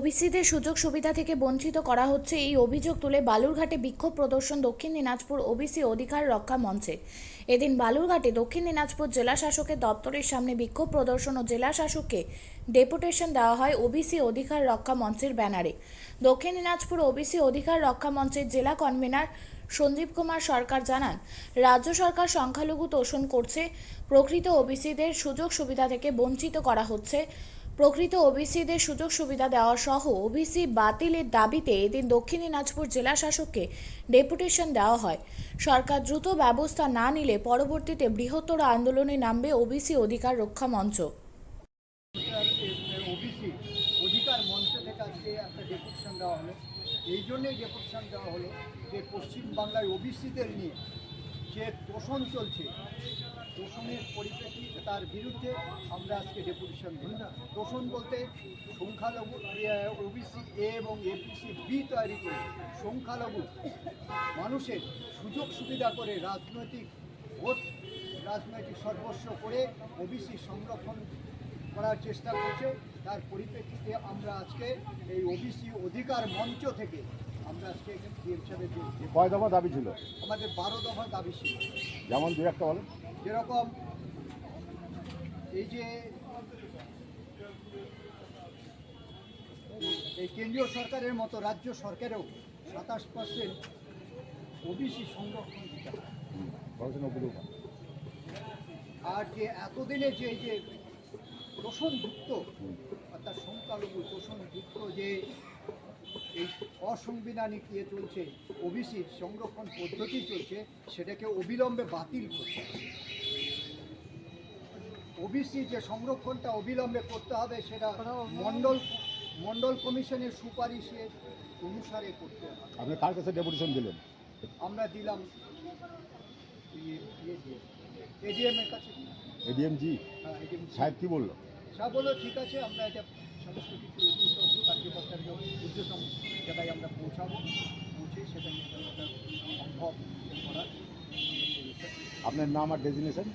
ওবিসিদের সুযোগ সুবিধা থেকে বঞ্চিত করা হচ্ছে এই অভিযোগ তুলে বালুরঘাটে বিক্ষোভ প্রদর্শন দক্ষিণ দিনাজপুর ওবিসি অধিকার রক্ষা মঞ্চে। এদিন বালুরঘাটে দক্ষিণ দিনাজপুর জেলা শাসকের দপ্তরের সামনে বিক্ষোভ প্রদর্শন ও জেলা শাসককে ডেপুটেশন দেওয়া হয় ওবিসি অধিকার রক্ষা মঞ্চের ব্যানারে। দক্ষিণ দিনাজপুর ওবিসি অধিকার রক্ষা মঞ্চের জেলা কনভেনার সঞ্জীব কুমার সরকার জানান, রাজ্য সরকার সংখ্যালঘু তোষণ করছে, প্রকৃত ওবিসিদের সুযোগ সুবিধা থেকে বঞ্চিত করা হচ্ছে প্রকৃত ওবিসিদের সুযোগ সুবিধা দেওয়া সহ ওবিসি বাতিলের দাবিতে এদিন দক্ষিণ দিনাজপুর জেলা শাসককে ডেপুটেশন দেওয়া হয়। সরকার দ্রুত ব্যবস্থা না নিলে পরবর্তীতে বৃহত্তর আন্দোলনে নামবে ওবিসি অধিকার রক্ষা মঞ্চ। এই জন্যই ডেপুটেশন দেওয়া হলো যে পশ্চিমবাংলায় ওবিসিদের নিয়ে যে তোষণ চলছে তোষণের পরিপ্রেক্ষিতে তার বিরুদ্ধে আমরা আজকে ডেপুটেশন দিই তোষণ বলতে সংখ্যালঘু ওবিসি এ এবং এপিসি বি তৈরি করে সংখ্যালঘু মানুষের সুযোগ সুবিধা করে রাজনৈতিক ভোট রাজনৈতিক সর্বস্ব করে ওবিসি সংরক্ষণ করার চেষ্টা করছে। তার পরিপ্রেক্ষিতে আমরা আজকে এই ওবিসি অধিকার মঞ্চ থেকে আমরা আজকে কয় দফা দাবি ছিল? আমাদের বারো দফা দাবি ছিল। যেমন দু একটা বলেন যেরকম এই যে এই কেন্দ্রীয় সরকারের মতো রাজ্য সরকারেও সাতাশ পার্সেন্ট ওবিসি সংরক্ষণ দিতে উপযোগ আর যে এতদিনে যে যে তোষণযুক্ত, অর্থাৎ সংখ্যালঘু তোষণযুক্ত যে এই অসাংবিধানিক ইয়ে চলছে ওবিসির সংরক্ষণ পদ্ধতি চলছে সেটাকে অবিলম্বে বাতিল করতে ওবিসি যে সংরক্ষণটা অবিলম্বে করতে হবে সেটা মণ্ডল মণ্ডল কমিশনের সুপারিশের অনুসারে করতে হবে। আপনি কার কাছে ডেপুটেশন দিলেন? আমরা দিলাম এডিএম এর কাছে। এডিএম জি হ্যাঁ, ADM সাহেব কি বলল? সাহেব বলল ঠিক আছে আমরা এটা সমস্ত কিছু উদ্দেশ্য কার্যকর্তার যে উদ্দেশ্য জায়গায় আমরা পৌঁছাবো পৌঁছে সেটা নিয়ে একটা সম্ভব করার আপনার নাম আর ডেজিনেশন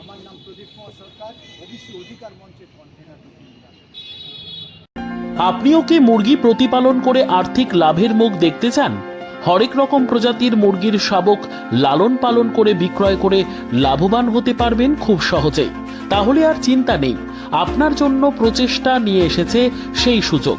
আমার নাম প্রদীপ কুমার সরকার ওবিসি অধিকার মঞ্চের কনভেনার আপনিও কি মুরগি প্রতিপালন করে আর্থিক লাভের মুখ দেখতে চান? হরেক রকম প্রজাতির মুরগির শাবক লালন পালন করে বিক্রয় করে লাভবান হতে পারবেন খুব সহজেই। তাহলে আর চিন্তা নেই আপনার জন্য প্রচেষ্টা নিয়ে এসেছে সেই সুযোগ।